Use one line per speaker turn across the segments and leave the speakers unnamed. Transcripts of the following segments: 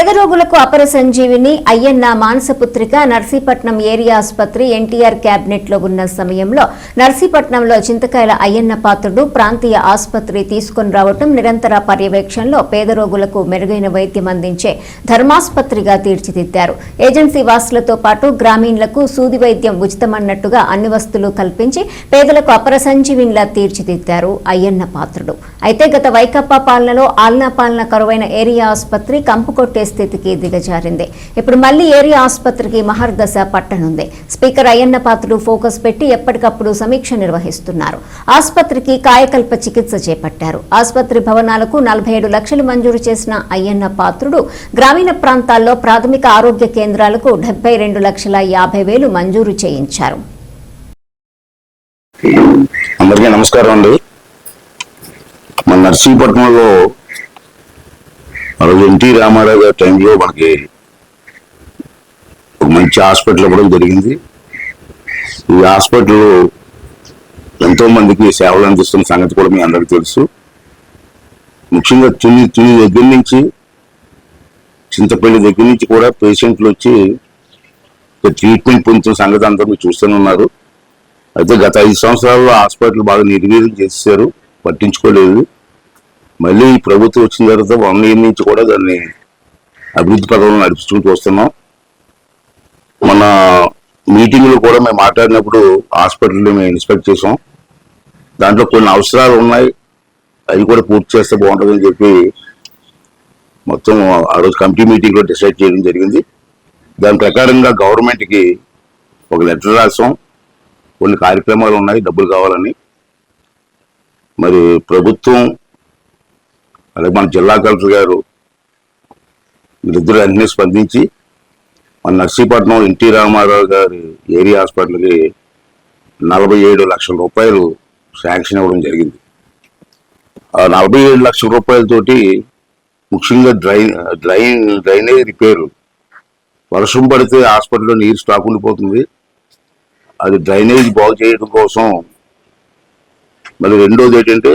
పేద రోగులకు అపర సంజీవిని అయ్యన్న మానసపుత్రిక నర్సీపట్నం ఏరియా ఆసుపత్రి ఎన్టీఆర్ క్యాబినెట్లో ఉన్న సమయంలో నర్సీపట్నంలో చింతకాయల అయ్యన్న పాత్రుడు ప్రాంతీయ ఆసుపత్రి తీసుకొని రావటం నిరంతర పర్యవేక్షణలో పేద రోగులకు మెరుగైన వైద్యం అందించే ధర్మాసుపత్రిగా తీర్చిదిద్దారు. ఏజెన్సీ వాసులతో పాటు గ్రామీణులకు సూది వైద్యం ఉచితమన్నట్టుగా అన్ని వస్తువులు కల్పించి పేదలకు అపర సంజీవినిలా తీర్చిదిద్దారు అయ్యన్న పాత్రుడు. అయితే గత వైకప్పా పాలనలో ఆలనా పాలన కరువైన ఏరియా ఆసుపత్రి కంపుకొట్టే స్థితికి దిగజారింది. ఇప్పుడు మళ్ళీ ఏరియా ఆసుపత్రికి మహర్దశ పట్టనుంది. స్పీకర్ అయ్యన్న పాత్రలు ఫోకస్ పెట్టి ఎప్పటికప్పుడు సమీక్ష నిర్వహిస్తున్నారు. ఆసుపత్రికి కాయకల్ప చికిత్స చేపట్టారు. ఆసుపత్రి భవనాలకు నలభై ఏడు లక్షలు మంజూరు చేసిన అయ్యన్న పాత్రుడు గ్రామీణ ప్రాంతాల్లో ప్రాథమిక ఆరోగ్య కేంద్రాలకు డెబ్బై రెండు లక్షల యాభై వేలు మంజూరు చేయించారు.
అందరికీ నమస్కారం అండి. మన నర్సీపట్నంలో ఆ ఎన్టీ రామారావు గారి టైంలో మనకి ఒక మంచి హాస్పిటల్ ఇవ్వడం జరిగింది. ఈ హాస్పిటల్ ఎంతో మందికి సేవలు అందిస్తున్న సంగతి కూడా మీ అందరికీ తెలుసు. ముఖ్యంగా తుని తుని దగ్గర నుంచి చింతపల్లి దగ్గర నుంచి కూడా పేషెంట్లు వచ్చి ట్రీట్మెంట్ పొందుతున్న సంగతి అంతా మీరు చూస్తూనే ఉన్నారు. అయితే గత ఐదు సంవత్సరాల్లో హాస్పిటల్ బాగా నిర్వీర్యం చేశారు. పట్టించుకోలేదు. మళ్ళీ ఈ ప్రభుత్వం వచ్చిన తర్వాత వన్ ఇయర్ నుంచి కూడా దాన్ని అభివృద్ధి పథకంలో నడిపించుకుంటూ వస్తున్నాం. మన మీటింగ్లో కూడా మేము మాట్లాడినప్పుడు హాస్పిటల్ని మేము ఇన్స్పెక్ట్ చేసాం దాంట్లో కొన్ని అవసరాలు ఉన్నాయి. అవి కూడా పూర్తి చేస్తే బాగుంటుందని చెప్పి మొత్తం ఆ రోజు కమిటీ మీటింగ్లో డిసైడ్ చేయడం జరిగింది. దాని ప్రకారంగా గవర్నమెంట్కి ఒక లెటర్ రాసాం కొన్ని కార్యక్రమాలు ఉన్నాయి డబ్బులు కావాలని. మరి ప్రభుత్వం అలాగే మన జిల్లా కలెక్టర్ గారు వీరిద్దరు స్పందించి మన నర్సీపట్నం ఎన్టీ రామారావు గారి ఏరియా హాస్పిటల్కి నలభై ఏడు లక్షల రూపాయలు శాంక్షన్ ఇవ్వడం జరిగింది. ఆ నలభై ఏడు లక్షల రూపాయలతోటి ముఖ్యంగా డ్రైన్ డ్రైన్ డ్రైనేజ్ రిపేరు. వర్షం పడితే హాస్పిటల్లో నీరు స్టాక్ ఉండిపోతుంది. అది డ్రైనేజ్ బాగు చేయడం కోసం మరి రెండోది ఏంటంటే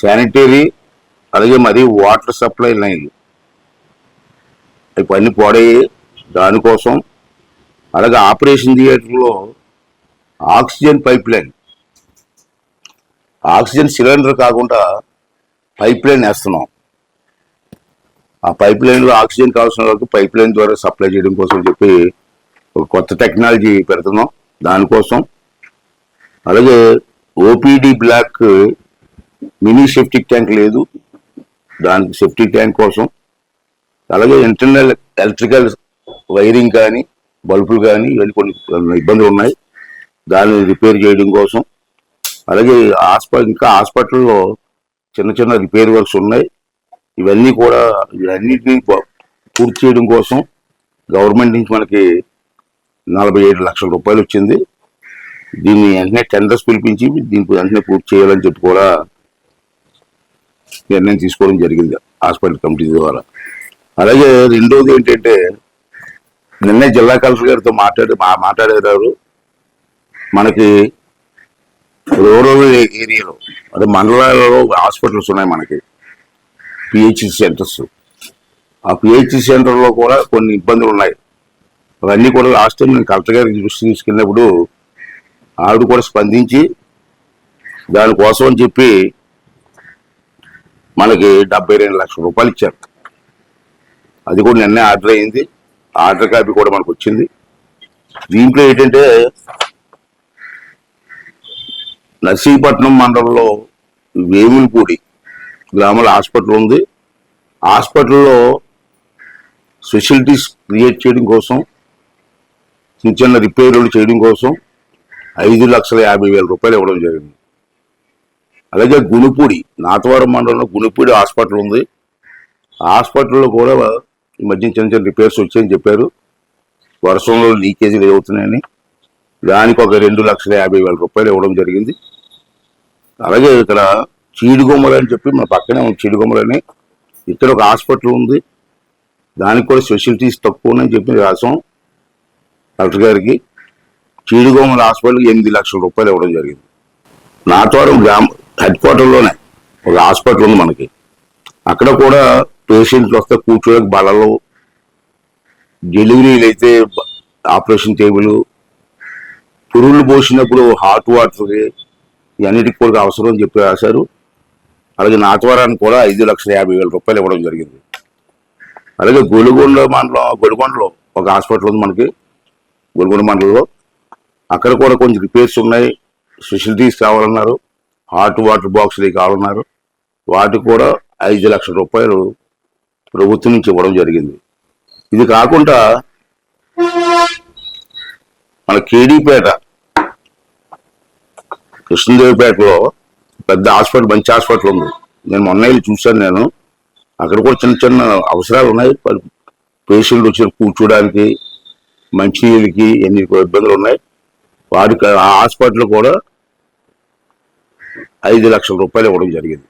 శానిటరీ అలాగే మరి వాటర్ సప్లై లైన్లు ఇవన్నీ పని దానికోసం అలాగే ఆపరేషన్ థియేటర్లో oxygen pipe line. Oxygen cylinder కాకుండా పైప్ లైన్ వేస్తున్నాం. ఆ పైప్ లైన్లో ఆక్సిజన్ కావాల్సిన వరకు పైప్ లైన్ ద్వారా సప్లై చేయడం కోసం చెప్పి ఒక కొత్త టెక్నాలజీ పెడుతున్నాం. దానికోసం అలాగే OPD block mini septic tank లేదు. దానికి సెఫ్టిక్ ట్యాంక్ కోసం అలాగే ఇంటర్నల్ ఎలక్ట్రికల్ వైరింగ్ కానీ బల్బులు కానీ ఇవన్నీ కొన్ని ఇబ్బందులు ఉన్నాయి. దాన్ని రిపేర్ చేయడం కోసం. అలాగే హాస్పిటల్ ఇంకా హాస్పిటల్లో చిన్న చిన్న రిపేర్ వర్క్స్ ఉన్నాయి. ఇవన్నీ కూడా ఇవన్నిటిని పూర్తి చేయడం కోసం గవర్నమెంట్ నుంచి మనకి నలభై ఏడు లక్షల రూపాయలు వచ్చింది. దీన్ని వెంటనే టెండర్స్ పిలిపించి దీనికి వెంటనే పూర్తి చేయాలని చెప్పి కూడా నిర్ణయం తీసుకోవడం జరిగింది హాస్పిటల్ కమిటీ ద్వారా. అలాగే రెండోది ఏంటంటే నిన్న జిల్లా కలెక్టర్ గారితో మాట్లాడి మా- మాట్లాడారు. మనకి రూరల్ ఏరియాలో అదే మండలాలలో హాస్పిటల్స్ ఉన్నాయి మనకి. PHC centres. ఆ పిహెచ్సి సెంటర్లో కూడా కొన్ని ఇబ్బందులు ఉన్నాయి. అవన్నీ కూడా లాస్ట్ టైం నేను కలెక్టర్ గారికి దృష్టి తీసుకెళ్ళినప్పుడు ఆవిడ కూడా స్పందించి దానికోసం అని చెప్పి మనకి డెబ్బై రెండు లక్షల రూపాయలు ఇచ్చారు. అది కూడా నిన్నే ఆర్డర్ అయింది. ఆర్డర్ కాపీ కూడా మనకు వచ్చింది. దీంట్లో ఏంటంటే నర్సీపట్నం మండలంలో వేములపూడి గ్రామాల హాస్పిటల్ ఉంది. హాస్పిటల్లో ఫెసిలిటీస్ క్రియేట్ చేయడం కోసం చిన్న చిన్న రిపేర్లు చేయడం కోసం ఐదు లక్షల యాభై వేల రూపాయలు ఇవ్వడం జరిగింది. అలాగే గుణిపూడి నాతవరం మండలంలో గుణిపూడి హాస్పిటల్ ఉంది. హాస్పిటల్లో కూడా ఈ మధ్య చిన్న చిన్న రిపేర్స్ వచ్చాయని చెప్పారు. వర్షంలో లీకేజీలు అవుతున్నాయని దానికి ఒక రెండు లక్షల యాభై వేల రూపాయలు ఇవ్వడం జరిగింది. అలాగే ఇక్కడ చీడిగొమ్మలు అని చెప్పి మన పక్కనే ఉంది చీడిగొమ్మలు అని. ఇక్కడ ఒక హాస్పిటల్ ఉంది. దానికి కూడా ఫెసిలిటీస్ తక్కువ ఉన్నాయని చెప్పి రాసాం డాక్టర్ గారికి. చీడిగొమ్మల హాస్పిటల్కి ఎనిమిది లక్షల రూపాయలు ఇవ్వడం జరిగింది. నాతవరం గ్రామ హెడ్ క్వార్టర్లోనే ఒక హాస్పిటల్ ఉంది మనకి. అక్కడ కూడా పేషెంట్లు వస్తే కూర్చోడానికి బలలు డెలివరీలు అయితే ఆపరేషన్ టేబుల్ పురుళ్ళు పోసినప్పుడు హాట్ వాటర్ ఇవన్నిటికి కూడా అవసరం అని చెప్పి రాశారు. అలాగే నాతవరానికి కూడా ఐదు లక్షల యాభై వేల రూపాయలు ఇవ్వడం జరిగింది. అలాగే గొలుగొండ మండలం గొలుగొండలో ఒక హాస్పిటల్ ఉంది మనకి గొలుగొండ మండలంలో. అక్కడ కూడా కొంచెం రిపేర్స్ ఉన్నాయి. ఫెసిలిటీస్ కావాలన్నారు. హాట్ వాటర్ బాక్సులు కావాలన్నారు వాటికి కూడా ఐదు లక్షల రూపాయలు ప్రభుత్వం నుంచి ఇవ్వడం జరిగింది. ఇది కాకుండా మన కేడీపేట కృష్ణదేవిపేటలో పెద్ద హాస్పిటల్ మంచి హాస్పిటల్ ఉంది. నేను మొన్న వెళ్ళి చూశాను నేను. అక్కడ కూడా చిన్న చిన్న అవసరాలు ఉన్నాయి. పేషెంట్లు వచ్చి కూర్చోడానికి మంచినీళ్ళకి ఎన్ని ఇబ్బందులు ఉన్నాయి. వాడికి ఆ హాస్పిటల్ కూడా ఐదు లక్షల రూపాయలు ఇవ్వడం జరిగింది.